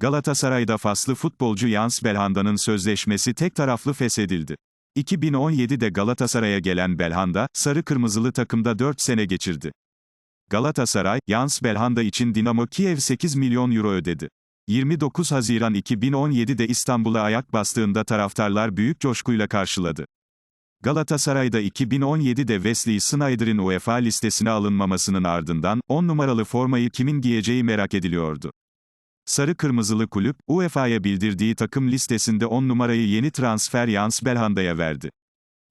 Galatasaray'da faslı futbolcu Jans Belhanda'nın sözleşmesi tek taraflı feshedildi. 2017'de Galatasaray'a gelen Belhanda, sarı kırmızılı takımda 4 sene geçirdi. Galatasaray, Jans Belhanda için Dinamo Kiev 8 milyon euro ödedi. 29 Haziran 2017'de İstanbul'a ayak bastığında taraftarlar büyük coşkuyla karşıladı. Galatasaray'da 2017'de Wesley Sneijder'in UEFA listesine alınmamasının ardından, 10 numaralı formayı kimin giyeceği merak ediliyordu. Sarı Kırmızılı kulüp, UEFA'ya bildirdiği takım listesinde 10 numarayı yeni transfer Jans Belhanda'ya verdi.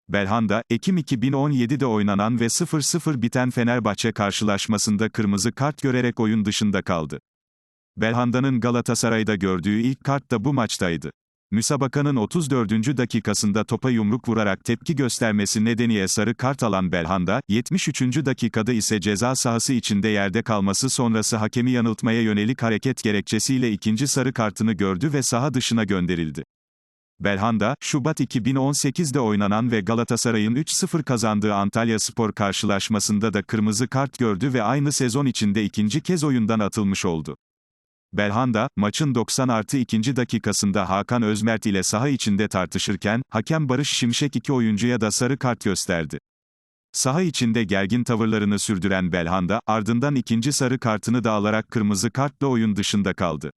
Belhanda, Ekim 2017'de oynanan ve 0-0 biten Fenerbahçe karşılaşmasında kırmızı kart görerek oyun dışında kaldı. Belhanda'nın Galatasaray'da gördüğü ilk kart da bu maçtaydı. Müsabakanın 34. dakikasında topa yumruk vurarak tepki göstermesi nedeniyle sarı kart alan Belhanda, 73. dakikada ise ceza sahası içinde yerde kalması sonrası hakemi yanıltmaya yönelik hareket gerekçesiyle ikinci sarı kartını gördü ve saha dışına gönderildi. Belhanda, Şubat 2018'de oynanan ve Galatasaray'ın 3-0 kazandığı Antalya Spor karşılaşmasında da kırmızı kart gördü ve aynı sezon içinde ikinci kez oyundan atılmış oldu. Belhanda, maçın 90 artı 2. dakikasında Hakan Özmert ile saha içinde tartışırken, hakem Barış Şimşek iki oyuncuya da sarı kart gösterdi. Saha içinde gergin tavırlarını sürdüren Belhanda, ardından ikinci sarı kartını da alarak kırmızı kartla oyun dışında kaldı.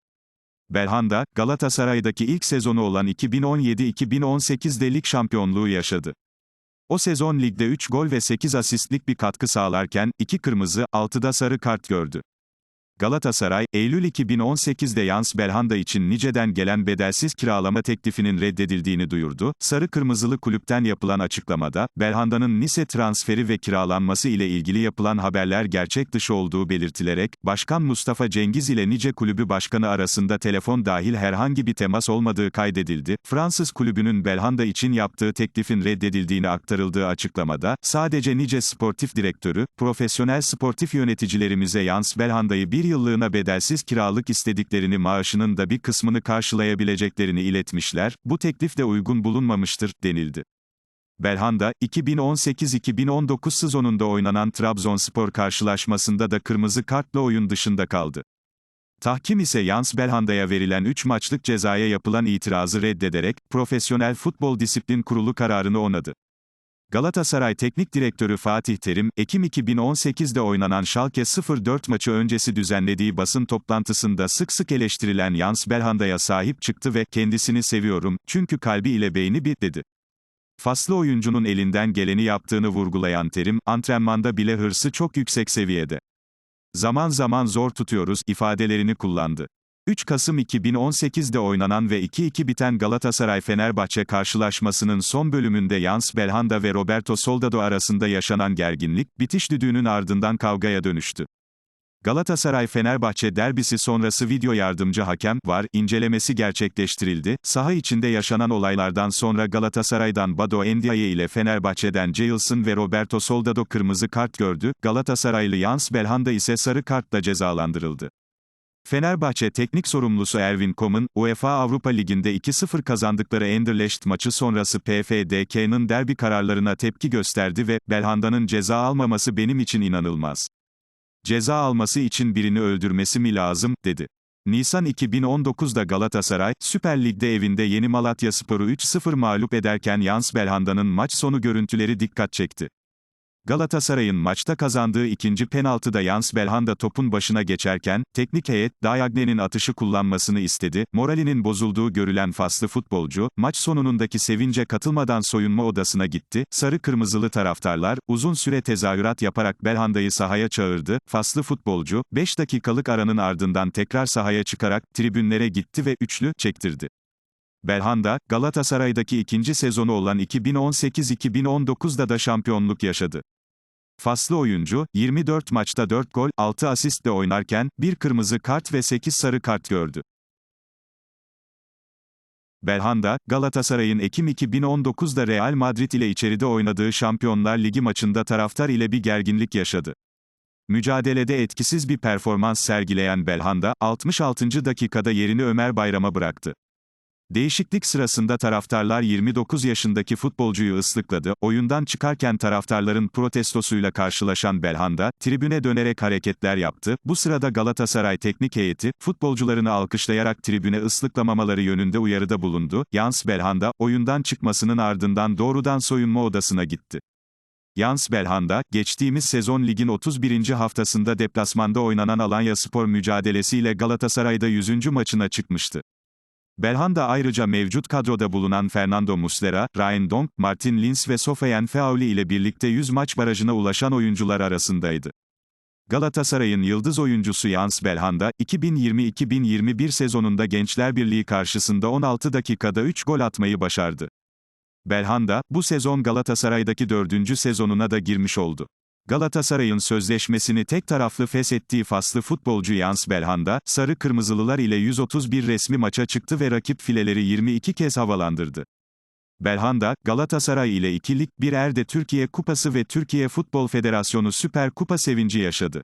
Belhanda, Galatasaray'daki ilk sezonu olan 2017-2018'de lig şampiyonluğu yaşadı. O sezon ligde 3 gol ve 8 asistlik bir katkı sağlarken, 2 kırmızı, 6'da sarı kart gördü. Galatasaray, Eylül 2018'de Jans Belhanda için Nice'den gelen bedelsiz kiralama teklifinin reddedildiğini duyurdu. Sarı Kırmızılı kulüpten yapılan açıklamada, Belhanda'nın Nice transferi ve kiralanması ile ilgili yapılan haberler gerçek dışı olduğu belirtilerek, Başkan Mustafa Cengiz ile Nice Kulübü Başkanı arasında telefon dahil herhangi bir temas olmadığı kaydedildi. Fransız kulübünün Belhanda için yaptığı teklifin reddedildiğini aktarıldığı açıklamada, sadece Nice Sportif Direktörü, profesyonel sportif yöneticilerimize Jans Belhanda'yı bir yıllığına bedelsiz kiralık istediklerini maaşının da bir kısmını karşılayabileceklerini iletmişler, bu teklif de uygun bulunmamıştır, denildi. Belhanda, 2018-2019 sezonunda oynanan Trabzonspor karşılaşmasında da kırmızı kartla oyun dışında kaldı. Tahkim ise Jans Belhanda'ya verilen 3 maçlık cezaya yapılan itirazı reddederek, Profesyonel Futbol Disiplin Kurulu kararını onadı. Galatasaray Teknik Direktörü Fatih Terim, Ekim 2018'de oynanan Schalke 04 maçı öncesi düzenlediği basın toplantısında sık sık eleştirilen Jans Belhanda'ya sahip çıktı ve kendisini seviyorum çünkü kalbi ile beyni bir dedi. Faslı oyuncunun elinden geleni yaptığını vurgulayan Terim, antrenmanda bile hırsı çok yüksek seviyede. Zaman zaman zor tutuyoruz ifadelerini kullandı. 3 Kasım 2018'de oynanan ve 2-2 biten Galatasaray-Fenerbahçe karşılaşmasının son bölümünde Jans Belhanda ve Roberto Soldado arasında yaşanan gerginlik, bitiş düdüğünün ardından kavgaya dönüştü. Galatasaray-Fenerbahçe derbisi sonrası video yardımcı hakem, var, incelemesi gerçekleştirildi. Saha içinde yaşanan olaylardan sonra Galatasaray'dan Bado Endiaye ile Fenerbahçe'den Jailson ve Roberto Soldado kırmızı kart gördü, Galatasaraylı Jans Belhanda ise sarı kartla cezalandırıldı. Fenerbahçe teknik sorumlusu Erwin Koeman, UEFA Avrupa Ligi'nde 2-0 kazandıkları Anderlecht maçı sonrası PFDK'nın derbi kararlarına tepki gösterdi ve, Belhanda'nın ceza almaması benim için inanılmaz. Ceza alması için birini öldürmesi mi lazım, dedi. Nisan 2019'da Galatasaray, Süper Lig'de evinde Yeni Malatyaspor'u 3-0 mağlup ederken Jans Belhanda'nın maç sonu görüntüleri dikkat çekti. Galatasaray'ın maçta kazandığı ikinci penaltıda Jans Belhanda topun başına geçerken, teknik heyet, Dayagne'nin atışı kullanmasını istedi, moralinin bozulduğu görülen faslı futbolcu, maç sonunundaki sevince katılmadan soyunma odasına gitti, sarı-kırmızılı taraftarlar, uzun süre tezahürat yaparak Belhanda'yı sahaya çağırdı, faslı futbolcu, 5 dakikalık aranın ardından tekrar sahaya çıkarak, tribünlere gitti ve üçlü, çektirdi. Belhanda, Galatasaray'daki ikinci sezonu olan 2018-2019'da da şampiyonluk yaşadı. Faslı oyuncu, 24 maçta 4 gol, 6 asistle oynarken, bir kırmızı kart ve 8 sarı kart gördü. Belhanda, Galatasaray'ın Ekim 2019'da Real Madrid ile içeride oynadığı Şampiyonlar Ligi maçında taraftar ile bir gerginlik yaşadı. Mücadelede etkisiz bir performans sergileyen Belhanda, 66. dakikada yerini Ömer Bayram'a bıraktı. Değişiklik sırasında taraftarlar 29 yaşındaki futbolcuyu ıslıkladı, oyundan çıkarken taraftarların protestosuyla karşılaşan Belhanda, tribüne dönerek hareketler yaptı, bu sırada Galatasaray teknik heyeti, futbolcularını alkışlayarak tribüne ıslıklamamaları yönünde uyarıda bulundu, Jans Belhanda, oyundan çıkmasının ardından doğrudan soyunma odasına gitti. Jans Belhanda, geçtiğimiz sezon ligin 31. haftasında deplasmanda oynanan Alanya Spor mücadelesiyle Galatasaray'da 100. maçına çıkmıştı. Belhanda ayrıca mevcut kadroda bulunan Fernando Muslera, Ryan Donk, Martin Lins ve Sofiane Feauli ile birlikte 100 maç barajına ulaşan oyuncular arasındaydı. Galatasaray'ın yıldız oyuncusu Jans Belhanda, 2020-2021 sezonunda Gençler Birliği karşısında 16 dakikada 3 gol atmayı başardı. Belhanda, bu sezon Galatasaray'daki dördüncü sezonuna da girmiş oldu. Galatasaray'ın sözleşmesini tek taraflı feshettiği faslı futbolcu Jans Belhanda, Sarı Kırmızılılar ile 131 resmi maça çıktı ve rakip fileleri 22 kez havalandırdı. Belhanda, Galatasaray ile ikilik bir erde Türkiye Kupası ve Türkiye Futbol Federasyonu Süper Kupa sevinci yaşadı.